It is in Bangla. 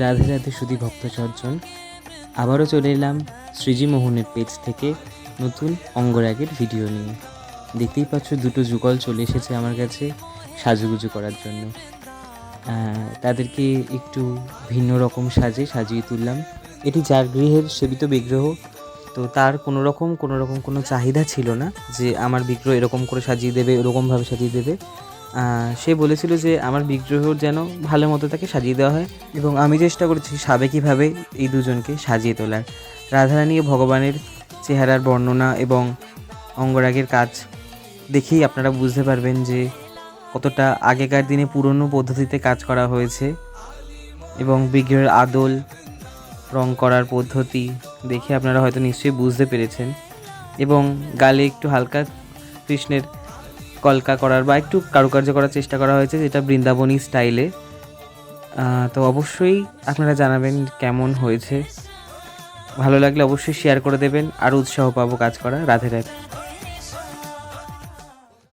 রাধে রাধে সুধী ভক্ত সজ্জন আবারও চলে এলাম সৃজি মোহনের পেজ থেকে নতুন অঙ্গরাগের ভিডিও নিয়ে। দেখতেই পাচ্ছ দুটো যুগল চলে এসেছে আমার কাছে সাজুগুজু করার জন্য। তাদেরকে একটু ভিন্ন রকম সাজে সাজিয়ে তুললাম। এটি যার গৃহের সেবিত বিগ্রহ। তো তার কোনো রকম কোনো রকম কোনো চাহিদা ছিল না যে আমার বিগ্রহ এরকম করে সাজিয়ে দেবে এরকমভাবে সাজিয়ে দেবে। সে বলেছিল যে আমার বিগ্রহ যেন ভালো মতো তাকে সাজিয়ে দেওয়া হয় এবং আমি চেষ্টা করেছি সাবেকিভাবে এই দুজনকে সাজিয়ে তোলার। রাধারানী ও ভগবানের চেহারার বর্ণনা এবং অঙ্গরাগের কাজ দেখেই আপনারা বুঝতে পারবেন যে কতটা আগেকার দিনে পুরনো পদ্ধতিতে কাজ করা হয়েছে এবং বিগ্রহের আদল, রং করার পদ্ধতি দেখে আপনারা হয়তো নিশ্চয়ই বুঝতে পেরেছেন। এবং গালে একটু হালকা কৃষ্ণের কলকা করার বা একটু কারুকার্য করার চেষ্টা করা হয়েছে, যেটা বৃন্দাবনী স্টাইলে। তো অবশ্যই আপনারা জানাবেন কেমন হয়েছে। ভালো লাগলে অবশ্যই শেয়ার করে দেবেন আর উৎসাহ পাবো কাজ করা রাধে রাধে।